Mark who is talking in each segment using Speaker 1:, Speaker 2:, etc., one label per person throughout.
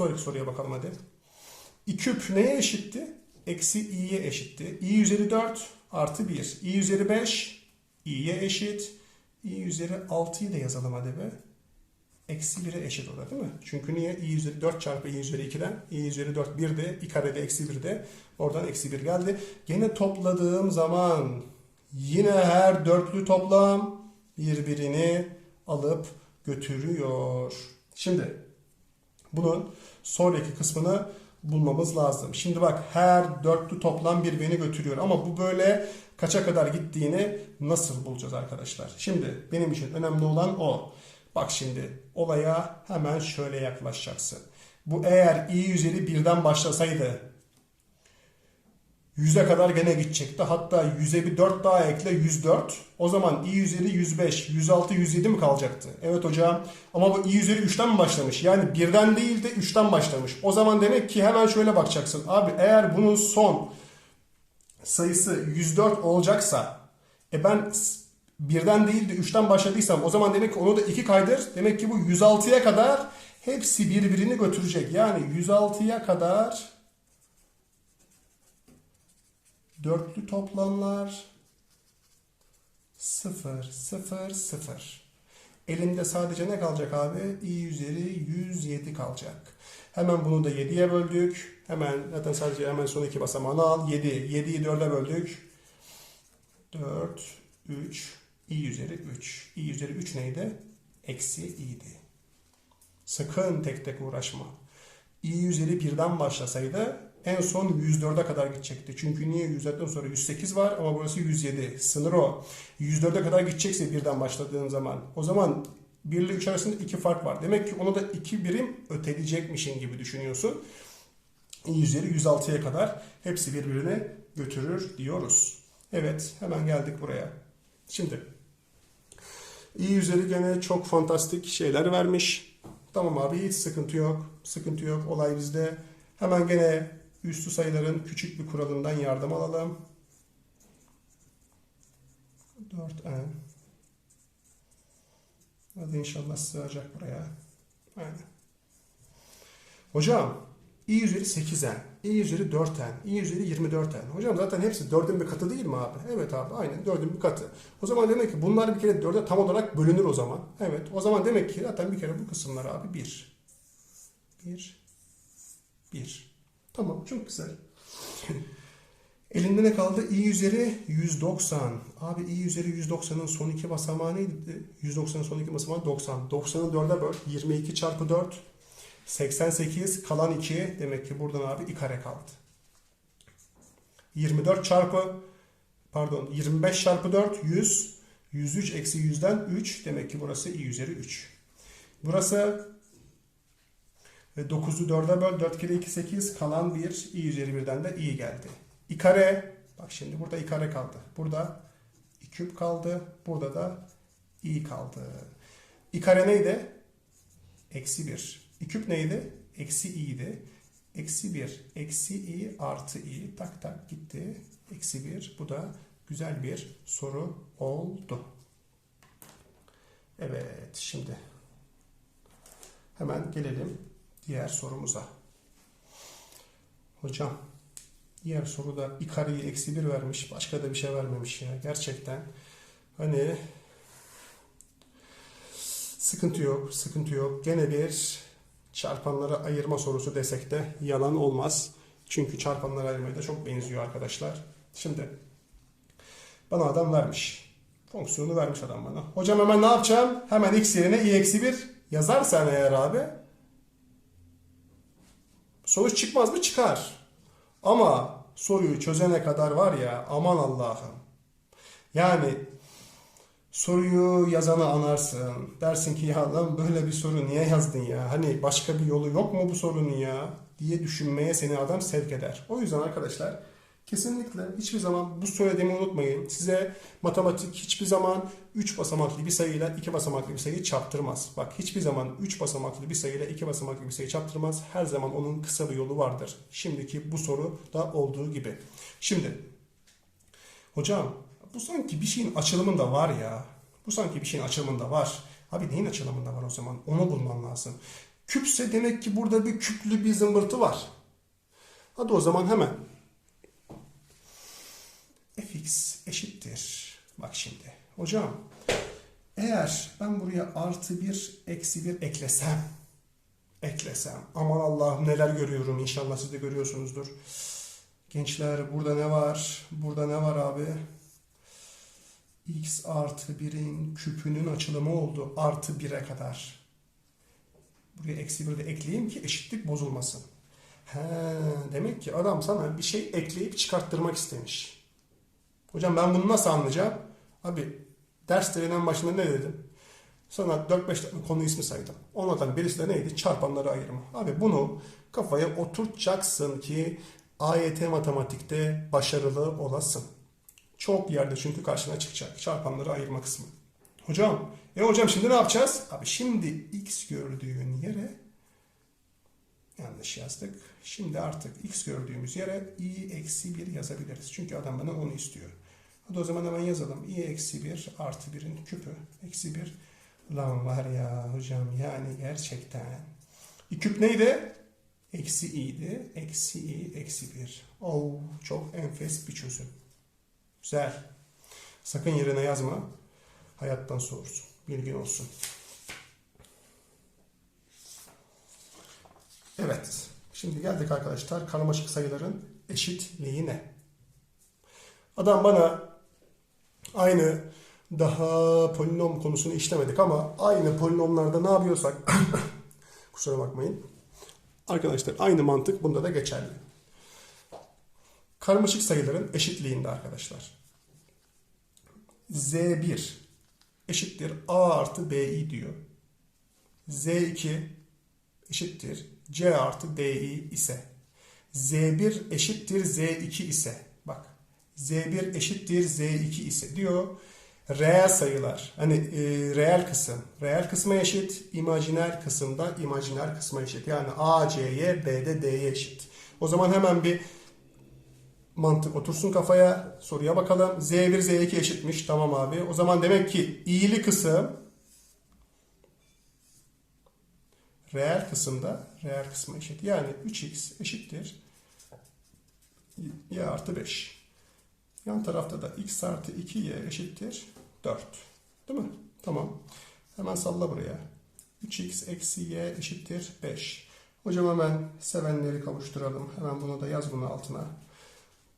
Speaker 1: Sonraki soruya bakalım hadi. i küp neye eşitti? Eksi i'ye eşitti. i üzeri 4 artı 1. i üzeri 5 i'ye eşit. i üzeri 6'yı da yazalım hadi be. Eksi 1'e eşit o da değil mi? Çünkü niye? i üzeri 4 çarpı i üzeri 2'den i üzeri 4 1 de i karede eksi 1 de oradan eksi 1 geldi. Gene topladığım zaman yine her dörtlü toplam birbirini alıp götürüyor. Şimdi bunun sonraki kısmını bulmamız lazım. Şimdi bak her dörtlü toplam birbirini götürüyor ama bu böyle kaça kadar gittiğini nasıl bulacağız arkadaşlar? Şimdi benim için önemli olan o. Bak şimdi olaya hemen şöyle yaklaşacaksın. Bu eğer i üzeri birden başlasaydı yüze kadar gene gidecekti. Hatta yüze bir 4 daha ekle 104. O zaman i üzeri 105, 106, 107 mi kalacaktı? Evet hocam. Ama bu i üzeri 3'ten mi başlamış? Yani birden değil de 3'ten başlamış. O zaman demek ki hemen şöyle bakacaksın. Abi eğer bunun son sayısı 104 olacaksa e ben birden değil de 3'ten başladıysam o zaman demek ki onu da 2 kaydır. Demek ki bu 106'ya kadar hepsi birbirini götürecek. Yani 106'ya kadar dörtlü toplamlar 0, 0, 0. Elimde sadece ne kalacak abi? i üzeri 107 kalacak. Hemen bunu da 7'ye böldük. Hemen zaten sadece hemen son iki basamağını al. 7. 7'yi 4'e böldük. 4, 3, i üzeri 3. i üzeri 3 neydi? Eksi i'di. Sakın tek tek uğraşma. i üzeri 1'den başlasaydı en son 104'e kadar gidecekti. Çünkü niye 104'ten sonra 108 var ama burası 107. Sınır o. 104'e kadar gidecekse birden başladığın zaman. O zaman 1 ile 3 arasında 2 fark var. Demek ki onu da 2 birim öteleyecekmişin gibi düşünüyorsun. i üzeri 106'ya kadar hepsi birbirine götürür diyoruz. Evet hemen geldik buraya. Şimdi i üzeri gene çok fantastik şeyler vermiş. Tamam abi hiç sıkıntı yok. Sıkıntı yok. Olay bizde. Hemen gene üstü sayıların küçük bir kuralından yardım alalım. 4n. Hadi inşallah sığacak buraya. Aynen. Hocam i üzeri 8n, i üzeri 4n, i üzeri 24n. Hocam zaten hepsi 4'ün bir katı değil mi abi? Evet abi aynen 4'ün bir katı. O zaman demek ki bunlar bir kere 4'e tam olarak bölünür o zaman. Evet o zaman demek ki zaten bir kere bu kısımlar abi 1. 1. 1. Tamam çok güzel. Elinde ne kaldı? i üzeri 190. Abi i üzeri 190'ın son iki basamağı neydi? 190'ın son iki basamağı 90. 90'ı 4'e böl. 22 çarpı 4. 88 kalan 2. Demek ki buradan abi i kare kaldı. 24 çarpı pardon 25 çarpı 4 100. 103 eksi 100'den 3. Demek ki burası i üzeri 3. Burası 9'u 4'e böl. 4 kere 2 8. Kalan 1. i üzeri 1'den de i geldi. i kare. Bak şimdi burada i kare kaldı. Burada i küp kaldı. Burada da i kaldı. i kare neydi? Eksi 1. i küp neydi? Eksi i'ydi. Eksi 1. Eksi i artı i. Tak tak gitti. Eksi 1. Bu da güzel bir soru oldu. Evet şimdi hemen gelelim diğer sorumuza. Hocam diğer soruda ikareyi eksi 1 vermiş. Başka da bir şey vermemiş ya. Gerçekten hani sıkıntı yok. Sıkıntı yok. Gene bir çarpanları ayırma sorusu desek de yalan olmaz. Çünkü çarpanları ayırmaya da çok benziyor arkadaşlar. Şimdi bana adam vermiş. Fonksiyonu vermiş adam bana. Hocam hemen ne yapacağım? Hemen x yerine i eksi 1 yazarsan eğer abi sonuç çıkmaz mı? Çıkar. Ama soruyu çözene kadar var ya aman Allah'ım. Yani soruyu yazana anarsın. Dersin ki ya lan böyle bir soru niye yazdın ya? Hani başka bir yolu yok mu bu sorunun ya? diye düşünmeye seni adam sevk eder. O yüzden arkadaşlar kesinlikle hiçbir zaman bu söylediğimi unutmayın. Size matematik hiçbir zaman 3 basamaklı bir sayıyla 2 basamaklı bir sayıyı çarptırmaz. Bak hiçbir zaman 3 basamaklı bir sayıyla 2 basamaklı bir sayı çarptırmaz. Her zaman onun kısa bir yolu vardır. Şimdiki bu soru da olduğu gibi. Şimdi hocam bu sanki bir şeyin açılımında var ya. Bu sanki bir şeyin açılımında var. Abi neyin açılımında var o zaman? Onu bulman lazım. Küpse demek ki burada bir küplü bir zımbırtı var. Hadi o zaman hemen. Fx eşittir. Bak şimdi. Hocam eğer ben buraya artı bir eksi bir eklesem eklesem aman Allah'ım neler görüyorum inşallah siz de görüyorsunuzdur. Gençler burada ne var? Burada ne var abi? x artı 1'in küpünün açılımı oldu. Artı 1'e kadar. Buraya eksi 1 de ekleyeyim ki eşitlik bozulmasın. He, demek ki adam sana bir şey ekleyip çıkarttırmak istemiş. Hocam ben bunu nasıl anlayacağım? Abi derslerinin başında ne dedim? Sana 4-5 tane konu ismi saydım. Onlardan birisi de neydi? Çarpanları ayırma. Abi bunu kafaya oturtacaksın ki AYT matematikte başarılı olasın. Çok yerde çünkü karşına çıkacak. Çarpanları ayırma kısmı. Hocam, e hocam şimdi ne yapacağız? Abi şimdi x gördüğün yere yanlış yazdık. Şimdi artık x gördüğümüz yere i eksi 1 yazabiliriz. Çünkü adam bana onu istiyor. Hadi o zaman hemen yazalım. i eksi 1 artı 1'in küpü. Eksi 1. Lan var ya hocam yani gerçekten. i küp neydi? Eksi i'di. Eksi i eksi 1. Oh çok enfes bir çözüm. Güzel. Sakın yerine yazma. Hayattan soğursun. Bilgin olsun. Evet. Şimdi geldik arkadaşlar karmaşık sayıların eşitliğine. Adam bana aynı daha polinom konusunu işlemedik ama aynı polinomlarda ne yapıyorsak kusura bakmayın. Arkadaşlar aynı mantık bunda da geçerli. Karmaşık sayıların eşitliğinde arkadaşlar. Z1 eşittir A artı BI diyor. Z2 eşittir C artı DI ise. Z1 eşittir Z2 ise. Bak Z1 eşittir Z2 ise diyor. Reel sayılar. Hani e, reel kısım. Reel kısma eşit. imajiner kısımda imajiner kısma eşit. Yani A C'ye B'de D'ye eşit. O zaman hemen bir mantık otursun kafaya. Soruya bakalım. Z1 Z2 eşitmiş. Tamam abi. O zaman demek ki i'li kısım reel kısımda reel kısma eşit. Yani 3x eşittir y artı 5. Yan tarafta da x artı 2y eşittir 4. Değil mi? Tamam. Hemen salla buraya. 3x eksi y eşittir 5. Hocam hemen sevenleri kavuşturalım. Hemen bunu da yaz bunu altına.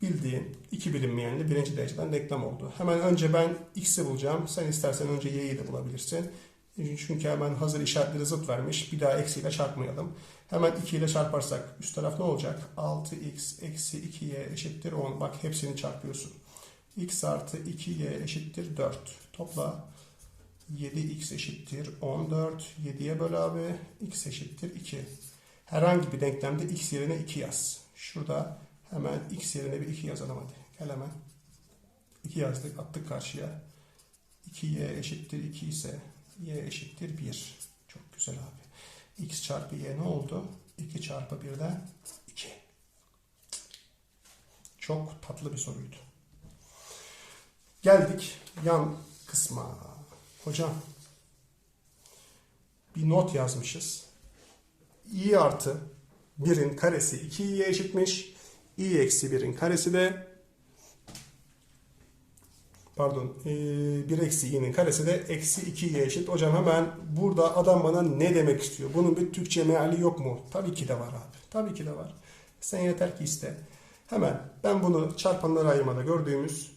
Speaker 1: Bildiğin iki bilinmeyenli birinci dereceden denklem oldu. Hemen önce ben x'i bulacağım. Sen istersen önce y'yi de bulabilirsin. Çünkü hemen hazır işaretleri zıt vermiş. Bir daha eksiyle çarpmayalım. Hemen 2 ile çarparsak üst taraf ne olacak? 6x eksi 2y eşittir 10. Bak hepsini çarpıyorsun. x artı 2y eşittir 4. Topla 7x eşittir 14. 7'ye böl abi. x eşittir 2. Herhangi bir denklemde x yerine 2 yaz. Şurada hemen x yerine bir 2 yazalım hadi. Gel hemen. 2 yazdık attık karşıya. 2y eşittir 2 ise y eşittir 1. Çok güzel abi. x çarpı y ne oldu? 2 çarpı 1'den 2. Çok tatlı bir soruydu. Geldik yan kısma. Hocam bir not yazmışız. i artı 1'in karesi 2i'ye eşitmiş. i eksi 1'in karesi de pardon e, 1 eksi i'nin karesi de eksi 2'ye eşit. Hocam hemen burada adam bana ne demek istiyor? Bunun bir Türkçe meali yok mu? Tabii ki de var abi. Tabii ki de var. Sen yeter ki iste. Hemen ben bunu çarpanlara ayırmada gördüğümüz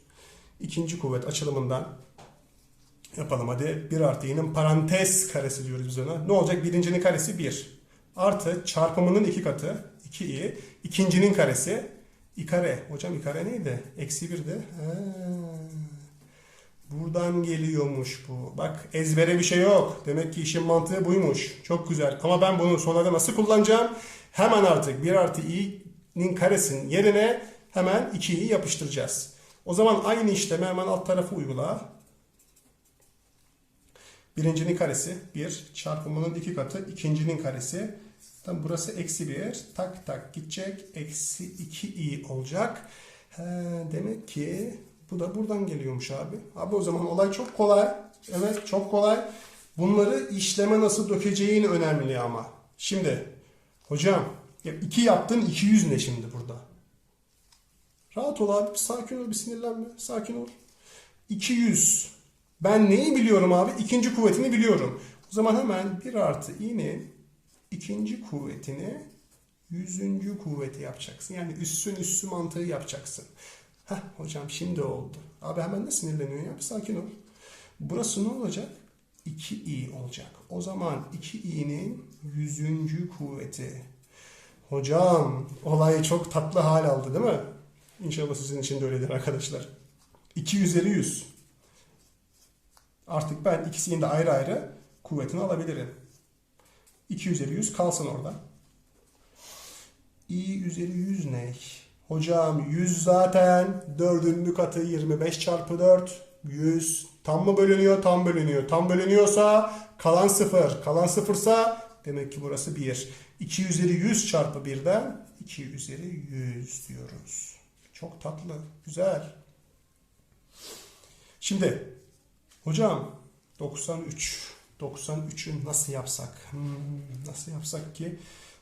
Speaker 1: ikinci kuvvet açılımından yapalım hadi. 1 artı i'nin parantez karesi diyoruz biz ona. Ne olacak? Birincinin karesi 1. Artı çarpımının iki katı 2i. ikincinin karesi i kare. Hocam i kare neydi? Eksi 1'di. Buradan geliyormuş bu. Bak ezbere bir şey yok. Demek ki işin mantığı buymuş. Çok güzel. Ama ben bunu sonradan nasıl kullanacağım? Hemen artık 1 artı i'nin karesinin yerine hemen 2'yi yapıştıracağız. O zaman aynı işlemi hemen alt tarafı uygula. Birincinin karesi 1 çarpımının iki katı ikincinin karesi. Tam burası eksi 1 tak tak gidecek. Eksi 2i olacak. He, demek ki bu da buradan geliyormuş abi. Abi o zaman olay çok kolay. Evet çok kolay. Bunları işleme nasıl dökeceğin önemli ama. Şimdi hocam ya 2 yaptın 200 ne şimdi burada? Rahat ol abi. bir Sakin ol. Bir sinirlenme. Sakin ol. 200. Ben neyi biliyorum abi? İkinci kuvvetini biliyorum. O zaman hemen 1 artı i'nin ikinci kuvvetini yüzüncü kuvveti yapacaksın. Yani üssün üssü mantığı yapacaksın. Heh hocam şimdi oldu. Abi hemen ne sinirleniyorsun ya? Bir sakin ol. Burası ne olacak? 2i olacak. O zaman 2i'nin yüzüncü kuvveti. Hocam olay çok tatlı hal aldı değil mi? İnşallah sizin için de öyledir arkadaşlar. 2 üzeri 100. Artık ben ikisinin de ayrı ayrı kuvvetini alabilirim. 2 üzeri 100 kalsın orada. i üzeri 100 ne? Hocam 100 zaten dördüncü katı 25 çarpı 4 100 tam mı bölünüyor? Tam bölünüyor. Tam bölünüyorsa kalan 0. Kalan 0 sa demek ki burası 1. 2 üzeri 100 çarpı 1'den 2 üzeri 100 diyoruz. Çok tatlı. Güzel. Şimdi hocam 93 93'ü nasıl yapsak? Hmm, nasıl yapsak ki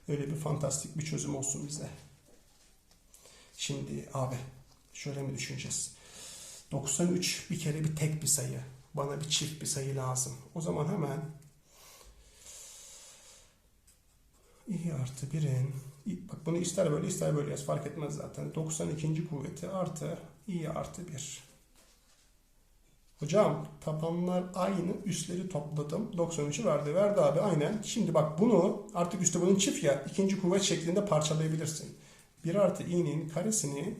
Speaker 1: öyle bir fantastik bir çözüm olsun bize. Şimdi abi şöyle mi düşüneceğiz? 93 bir kere bir tek bir sayı. Bana bir çift bir sayı lazım. O zaman hemen i artı 1'in i- bak bunu ister böyle ister böyle yaz fark etmez zaten. 92. kuvveti artı i artı 1. Hocam tabanlar aynı üstleri topladım. 93'ü verdi. Verdi abi aynen. Şimdi bak bunu artık üstte bunun çift ya ikinci kuvvet şeklinde parçalayabilirsin. 1 artı i'nin karesini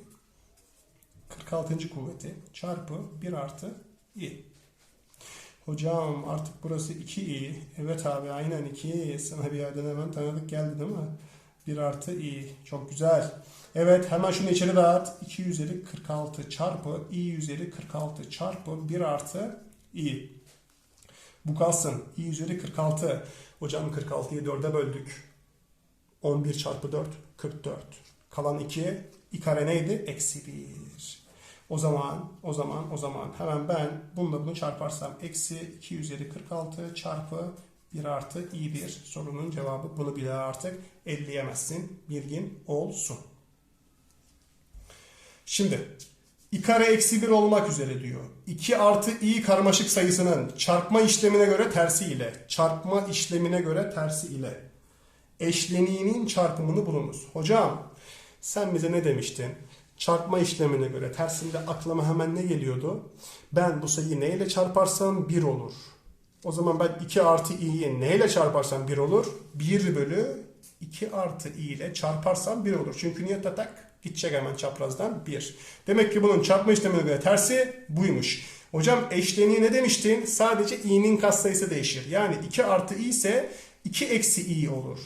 Speaker 1: 46. kuvveti çarpı 1 artı i. Hocam artık burası 2i. Evet abi aynen 2i. Sana bir yerden hemen tanıdık geldi değil mi? 1 artı i. Çok güzel. Evet hemen şunu içeri dağıt. 2 üzeri 46 çarpı i üzeri 46 çarpı 1 artı i. Bu kalsın. i üzeri 46. Hocam 46'yı 4'e böldük. 11 çarpı 4 44. Kalan 2 i kare neydi? Eksi 1. O zaman, o zaman, o zaman hemen ben bununla bunu çarparsam eksi 2 üzeri 46 çarpı 1 artı i1 sorunun cevabı bunu bile artık elleyemezsin. Bilgin olsun. Şimdi i kare eksi 1 olmak üzere diyor. 2 artı i karmaşık sayısının çarpma işlemine göre tersi ile çarpma işlemine göre tersi ile eşleniğinin çarpımını bulunuz. Hocam sen bize ne demiştin? Çarpma işlemine göre tersinde aklıma hemen ne geliyordu? Ben bu sayıyı neyle çarparsam 1 olur. O zaman ben 2 artı i'yi neyle çarparsam 1 olur? 1 bölü 2 artı i ile çarparsam 1 olur. Çünkü niye tatak? Gidecek hemen çaprazdan 1. Demek ki bunun çarpma işlemine göre tersi buymuş. Hocam eşleniği ne demiştin? Sadece i'nin katsayısı değişir. Yani 2 artı i ise 2 eksi i olur.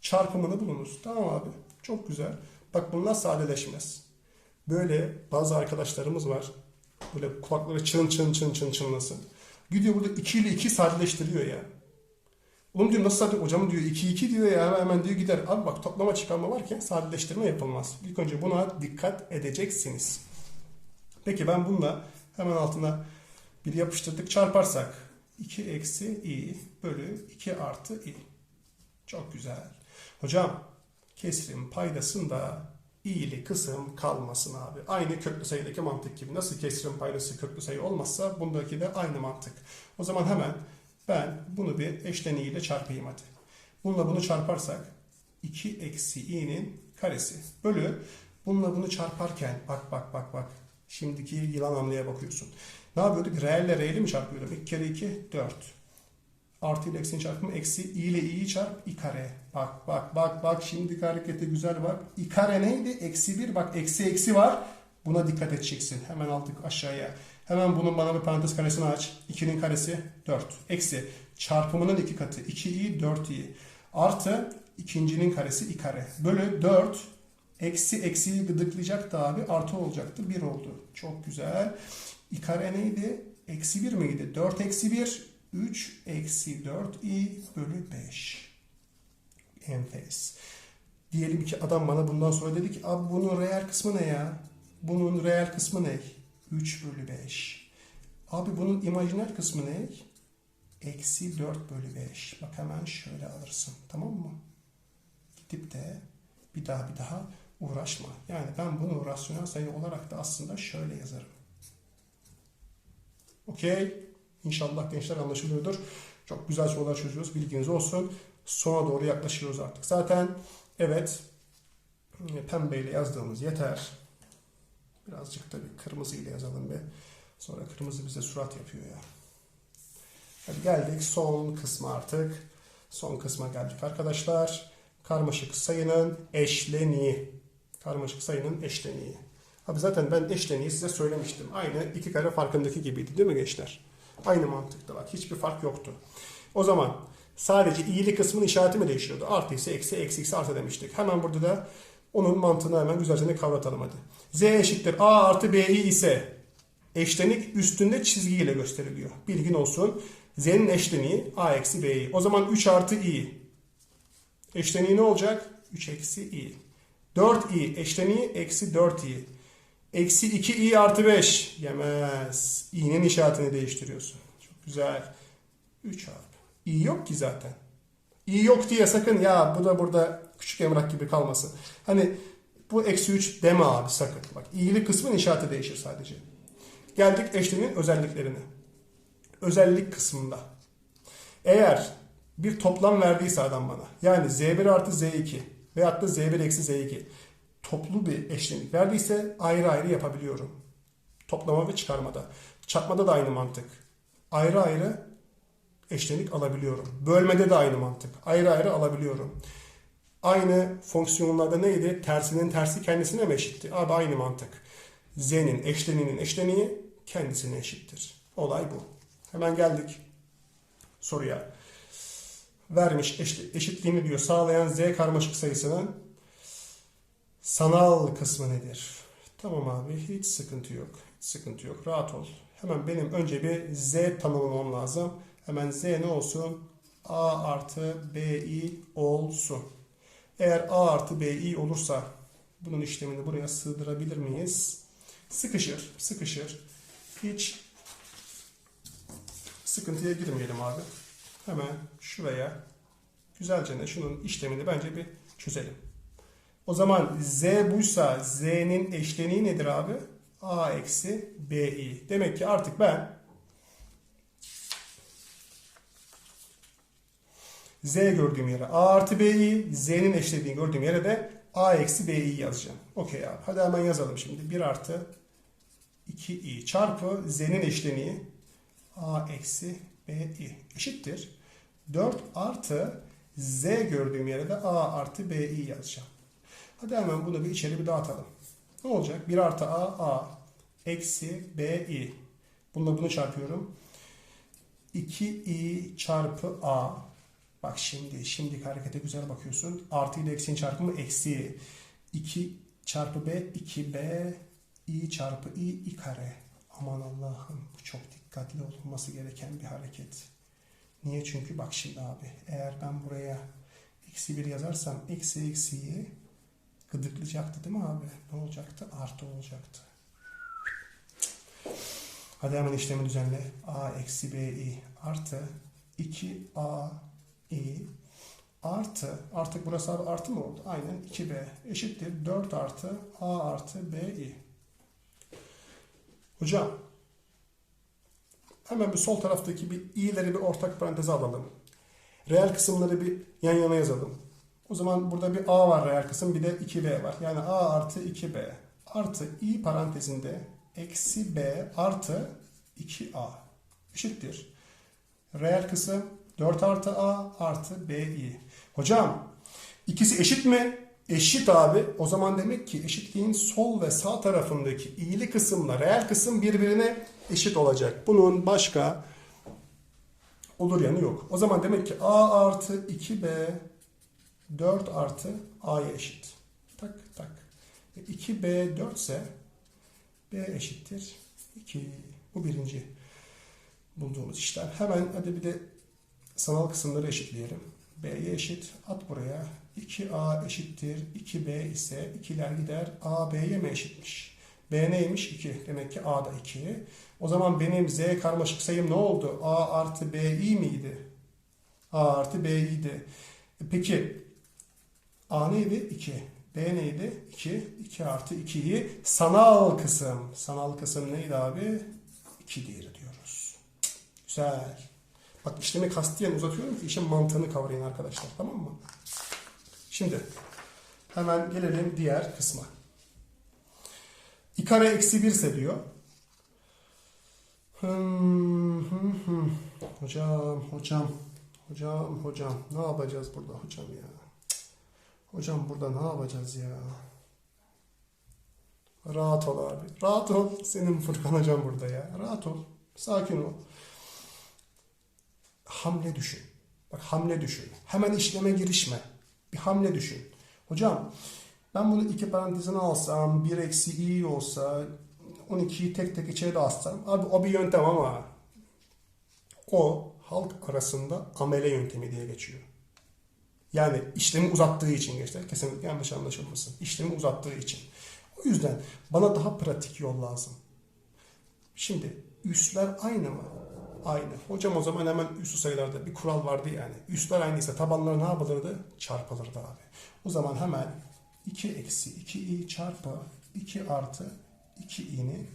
Speaker 1: Çarpımını bulunuz. Tamam abi. Çok güzel. Bak bunlar sadeleşmez. Böyle bazı arkadaşlarımız var. Böyle kulakları çın çın çın çın çınlasın. Gidiyor burada 2 ile 2 sadeleştiriyor ya. Oğlum diyor nasıl sadeleştiriyor? Hocam diyor 2 2 diyor ya hemen, hemen diyor gider. Abi bak toplama çıkarma varken sadeleştirme yapılmaz. İlk önce buna dikkat edeceksiniz. Peki ben bununla hemen altına bir yapıştırdık çarparsak 2 eksi i bölü 2 artı i. Çok güzel. Hocam kesrin paydasında i'li kısım kalmasın abi. Aynı köklü sayıdaki mantık gibi. Nasıl kesrin paydası köklü sayı olmazsa bundaki de aynı mantık. O zaman hemen ben bunu bir eşleniğiyle çarpayım hadi. Bununla bunu çarparsak 2 eksi i'nin karesi bölü bununla bunu çarparken bak bak bak bak şimdiki yılan hamleye bakıyorsun. Ne yapıyorduk? Reelle re'li mi çarpıyordum? 2 kere 2 4. Artı ile eksinin çarpımı eksi i ile i'yi çarp i kare. Bak bak bak bak şimdiki harekete güzel bak. i kare neydi? Eksi 1 bak eksi eksi var. Buna dikkat edeceksin. Hemen aldık aşağıya. Hemen bunun bana bir parantez karesini aç. 2'nin karesi 4. Eksi çarpımının iki katı. 2i 4i. Artı ikincinin karesi i kare. Bölü 4 eksi eksiyi gıdıklayacaktı abi. Artı olacaktı. 1 oldu. Çok güzel. i kare neydi? Eksi 1 miydi? 4 eksi 1 3 eksi 4 i bölü 5. Enfes. Diyelim ki adam bana bundan sonra dedi ki abi bunun reel kısmı ne ya? Bunun reel kısmı ne? 3 bölü 5. Abi bunun imajiner kısmı ne? Eksi 4 bölü 5. Bak hemen şöyle alırsın. Tamam mı? Gidip de bir daha bir daha uğraşma. Yani ben bunu rasyonel sayı olarak da aslında şöyle yazarım. Okey. İnşallah gençler anlaşılıyordur. Çok güzel sorular çözüyoruz. Bilginiz olsun. Sona doğru yaklaşıyoruz artık. Zaten evet pembeyle yazdığımız yeter. Birazcık da bir kırmızı ile yazalım bir. Sonra kırmızı bize surat yapıyor ya. Hadi geldik son kısma artık. Son kısma geldik arkadaşlar. Karmaşık sayının eşleniği. Karmaşık sayının eşleniği. Abi zaten ben eşleniği size söylemiştim. Aynı iki kare farkındaki gibiydi değil mi gençler? Aynı mantıkta bak. Hiçbir fark yoktu. O zaman sadece iyili kısmının işareti mi değişiyordu? Artı ise eksi, eksi ise artı demiştik. Hemen burada da onun mantığını hemen güzelce kavratalım hadi. Z eşittir A artı BI ise eşlenik üstünde çizgiyle gösteriliyor. Bilgin olsun. Z'nin eşleniği A eksi B'yi. O zaman 3 artı i. Eşleniği ne olacak? 3 eksi i. 4i eşleniği eksi 4i. Eksi 2i artı 5. Yemez. i'nin işaretini değiştiriyorsun. Çok güzel. 3 abi. i yok ki zaten. i yok diye sakın ya bu da burada küçük emrak gibi kalmasın. Hani bu eksi 3 deme abi sakın. Bak i'li kısmın işareti değişir sadece. Geldik eşleniğin özelliklerine. Özellik kısmında. Eğer bir toplam verdiyse adam bana yani z1 artı z2 veyahut da z1 eksi z2 toplu bir eşlenik verdiyse ayrı ayrı yapabiliyorum. Toplama ve çıkarmada. Çarpmada da aynı mantık. Ayrı ayrı eşlenik alabiliyorum. Bölmede de aynı mantık. Ayrı ayrı alabiliyorum. Aynı fonksiyonlarda neydi? Tersinin tersi kendisine mi eşitti? Abi aynı mantık. Z'nin eşleniğinin eşleniği kendisine eşittir. Olay bu. Hemen geldik soruya. Vermiş eşit, eşitliğini diyor sağlayan Z karmaşık sayısının sanal kısmı nedir? Tamam abi hiç sıkıntı yok. Hiç sıkıntı yok. Rahat ol. Hemen benim önce bir Z tanımlamam lazım. Hemen Z ne olsun? A artı BI olsun. Eğer A artı BI olursa bunun işlemini buraya sığdırabilir miyiz? Sıkışır, sıkışır. Hiç sıkıntıya girmeyelim abi. Hemen şuraya güzelce de şunun işlemini bence bir çözelim. O zaman z buysa z'nin eşleniği nedir abi? a eksi bi. Demek ki artık ben z gördüğüm yere a artı bi, z'nin eşlediğini gördüğüm yere de a eksi bi yazacağım. Okey abi. Hadi hemen yazalım şimdi. 1 artı 2i çarpı z'nin eşleniği a eksi bi eşittir. 4 artı z gördüğüm yere de a artı bi yazacağım. Hadi hemen bunu bir içeri bir dağıtalım. Ne olacak? 1 artı a a eksi bi. Bununla bunu çarpıyorum. 2i çarpı a. Bak şimdi, şimdi harekete güzel bakıyorsun. Artı ile eksiğin çarpımı eksi. 2 çarpı b, 2b, i çarpı i, i kare. Aman Allah'ım bu çok dikkatli olunması gereken bir hareket. Niye? Çünkü bak şimdi abi eğer ben buraya eksi 1 yazarsam eksi eksiyi gıdıklayacaktı değil mi abi? Ne olacaktı? Artı olacaktı. Hadi hemen işlemi düzenle. A eksi B i artı 2A i artı artık burası abi artı mı oldu? Aynen 2B eşittir 4 artı A artı B i. Hocam hemen bir sol taraftaki bir i'leri bir ortak paranteze alalım. Reel kısımları bir yan yana yazalım. O zaman burada bir a var reel kısım bir de 2b var. Yani a artı 2b artı i parantezinde eksi b artı 2a eşittir. Reel kısım 4 artı a artı bi. Hocam ikisi eşit mi? Eşit abi. O zaman demek ki eşitliğin sol ve sağ tarafındaki i'li kısımla reel kısım birbirine eşit olacak. Bunun başka olur yanı yok. O zaman demek ki a artı 2b 4 artı a'ya eşit. Tak tak. 2b 4 ise b eşittir 2. Bu birinci bulduğumuz işlem. Hemen hadi bir de sanal kısımları eşitleyelim. b'ye eşit. At buraya. 2a eşittir 2b ise 2'ler gider. a b'ye mi eşitmiş? B neymiş? 2. Demek ki A da 2. O zaman benim Z karmaşık sayım ne oldu? A artı BI miydi? A artı BI'di. E Peki A neydi? 2. B neydi? 2. 2 artı 2'yi sanal kısım. Sanal kısım neydi abi? 2 değeri diyoruz. Güzel. Bak işlemi kastiyen uzatıyorum ki işin mantığını kavrayın arkadaşlar. Tamam mı? Şimdi hemen gelelim diğer kısma. i kare eksi 1 ise diyor. Hmm, hmm, hmm. Hocam, hocam, hocam, hocam. Ne yapacağız burada hocam ya? Hocam burada ne yapacağız ya? Rahat ol abi. Rahat ol. Senin Furkan hocam burada ya. Rahat ol. Sakin ol. Hamle düşün. Bak hamle düşün. Hemen işleme girişme. Bir hamle düşün. Hocam ben bunu iki parantezine alsam, 1 eksi i olsa, 12'yi tek tek içeri de alsam. Abi o bir yöntem ama o halk arasında amele yöntemi diye geçiyor. Yani işlemi uzattığı için gençler. Kesinlikle yanlış anlaşılmasın. İşlemi uzattığı için. O yüzden bana daha pratik yol lazım. Şimdi üsler aynı mı? Aynı. Hocam o zaman hemen üslü sayılarda bir kural vardı yani. Üsler aynıysa tabanları ne yapılırdı? Çarpılırdı abi. O zaman hemen 2 eksi 2i çarpı 2 artı 2i'nin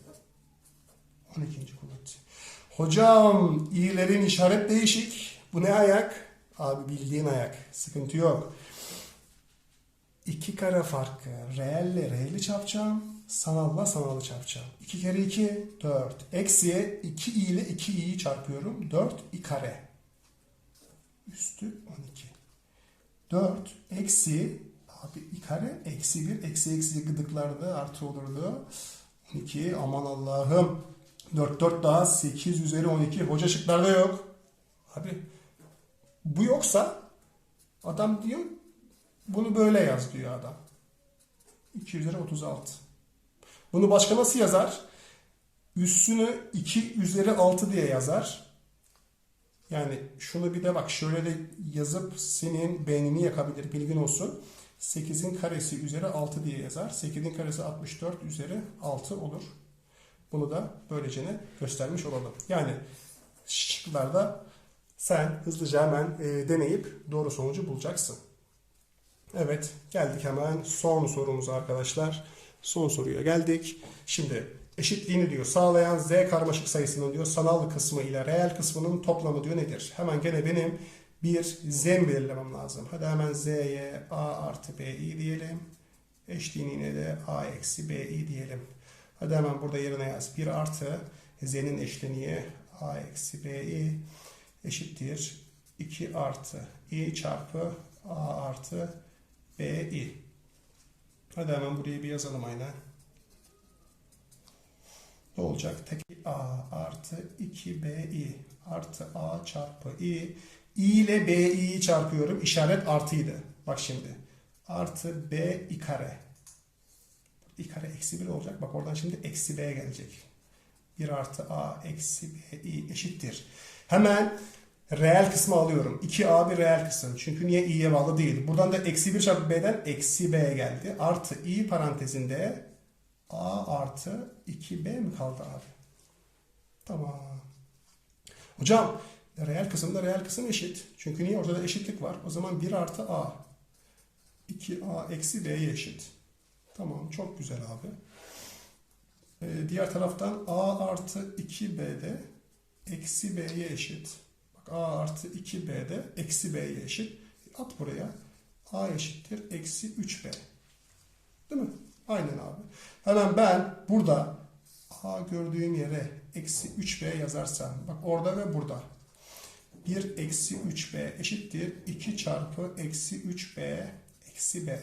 Speaker 1: 12. kuvveti. Hocam i'lerin işaret değişik. Bu ne ayak? Abi bildiğin ayak. Sıkıntı yok. İki kare farkı reelle reeli çarpacağım. Sanalla sanalı çarpacağım. 2 kere 2 4. Eksiye 2 i ile 2 i'yi çarpıyorum. 4 i kare. Üstü 12. 4 eksi abi i kare eksi 1 eksi eksi gıdıklarda artı olurdu. 12 aman Allah'ım. 4 4 daha 8 üzeri 12. Hoca şıklarda yok. Abi bu yoksa adam diyor bunu böyle yaz diyor adam. 2 üzeri 36. Bunu başka nasıl yazar? Üssünü 2 üzeri 6 diye yazar. Yani şunu bir de bak şöyle de yazıp senin beynini yakabilir bilgin olsun. 8'in karesi üzeri 6 diye yazar. 8'in karesi 64 üzeri 6 olur. Bunu da böylece göstermiş olalım. Yani şıklarda sen hızlıca hemen e, deneyip doğru sonucu bulacaksın. Evet geldik hemen son sorumuza arkadaşlar. Son soruya geldik. Şimdi eşitliğini diyor sağlayan z karmaşık sayısının diyor sanal kısmı ile reel kısmının toplamı diyor nedir? Hemen gene benim bir z belirlemem lazım. Hadi hemen z'ye a artı bi diyelim. Eşliğine de a eksi bi diyelim. Hadi hemen burada yerine yaz. 1 artı z'nin eşleniği a eksi bi eşittir. 2 artı i çarpı a artı bi. Hadi hemen buraya bir yazalım aynen. Ne olacak? Tek a artı 2bi artı a çarpı i. i ile bi'yi çarpıyorum. İşaret artıydı. Bak şimdi. Artı b i kare. i kare eksi 1 olacak. Bak oradan şimdi eksi b gelecek. 1 artı a eksi b i eşittir. Hemen reel kısmı alıyorum. 2a bir reel kısım. Çünkü niye i'ye bağlı değil. Buradan da eksi 1 çarpı b'den eksi b geldi. Artı i parantezinde a artı 2b mi kaldı abi? Tamam. Hocam reel kısımda reel kısım eşit. Çünkü niye? Ortada eşitlik var. O zaman 1 artı a. 2a eksi b'ye eşit. Tamam çok güzel abi. Ee, diğer taraftan a artı 2b'de eksi b'ye eşit. Bak a artı 2b'de eksi b'ye eşit. At buraya. a eşittir eksi 3b. Değil mi? Aynen abi. Hemen ben burada a gördüğüm yere eksi 3b yazarsam bak orada ve burada 1 eksi 3b eşittir 2 çarpı eksi 3b eksi b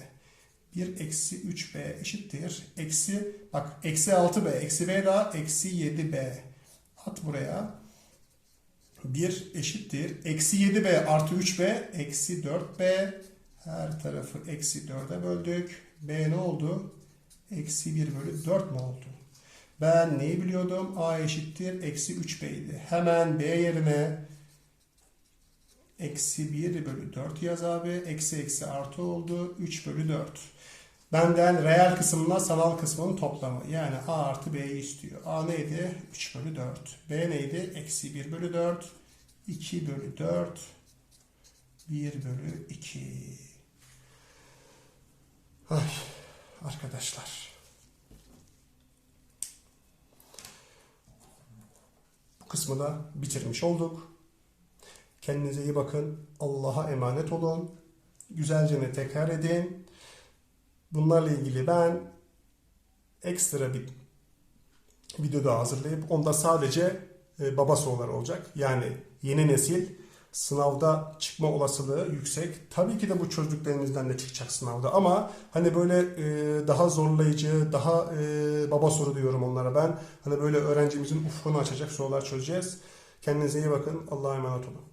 Speaker 1: 1 eksi 3b eşittir eksi bak eksi 6b eksi b daha eksi 7b at buraya 1 eşittir eksi 7b artı 3b eksi 4b her tarafı eksi 4'e böldük b ne oldu? Eksi 1 bölü 4 mu oldu? Ben neyi biliyordum? A eşittir. Eksi 3B idi. Hemen B yerine eksi 1 bölü 4 yaz abi. Eksi eksi artı oldu. 3 bölü 4. Benden reel kısımla sanal kısmının toplamı. Yani A artı B'yi istiyor. A neydi? 3 bölü 4. B neydi? Eksi 1 bölü 4. 2 bölü 4. 1 bölü 2. Ay arkadaşlar. Bu kısmı da bitirmiş olduk. Kendinize iyi bakın. Allah'a emanet olun. Güzelce tekrar edin. Bunlarla ilgili ben ekstra bir video daha hazırlayıp onda sadece e, baba soruları olacak. Yani yeni nesil sınavda çıkma olasılığı yüksek. Tabii ki de bu çocuklarımızdan da çıkacak sınavda ama hani böyle e, daha zorlayıcı, daha e, baba soru diyorum onlara ben. Hani böyle öğrencimizin ufkunu açacak sorular çözeceğiz. Kendinize iyi bakın. Allah'a emanet olun.